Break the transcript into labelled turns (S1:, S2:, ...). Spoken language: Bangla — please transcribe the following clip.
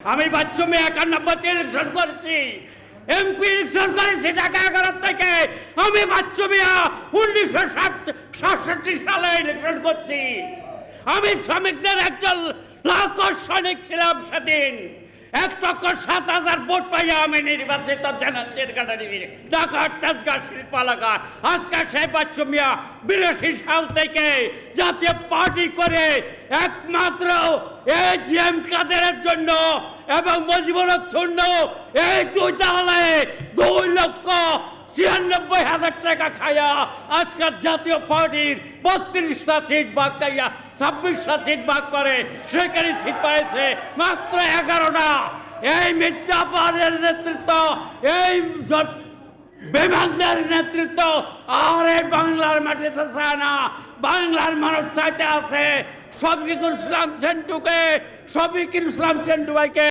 S1: আমি বাথরুমে একান্নব্বইতে ইলেকশন করেছি। এমপি ইলেকশন করেছি ঢাকা এগারো থেকে আমি উনিশশো উনিশশো সাতষট্টি সালে ইলেকশন করছি। আমি শ্রমিকদের একজন লাখ সৈনিক ছিলাম সেদিন। এক লক্ষ সাত হাজার ভোট পাইয়া আমি নির্বাচিত জেনারেল সেক্রেটারি ঢাকা তেজগাঁ শিল্পালাকা আজকে সেই বাচ্চু বিরাশি সাল থেকে জাতীয় পার্টি করে একমাত্র এই কাদেরের জন্য এবং মুজিবুর জন্য এই দুই তাহলে দুই লক্ষ ছিয়ানব্বই হাজার টাকা খাইয়া আজকের জাতীয় পার্টির বত্রিশটা সিট ভাগ খাইয়া ছাব্বিশটা সিট ভাগ করে সেখানে সিট পাইছে মাত্র এগারোটা। এই মির্জাপাড়ের নেতৃত্ব, এই বেমানদের নেতৃত্ব, আর এই বাংলার মাটিতে চায় না। বাংলার মানুষ চাইতে আছে, শফিকুল ইসলাম সেন্টুকে, শফিকুল ইসলাম সেন্টু ভাইকে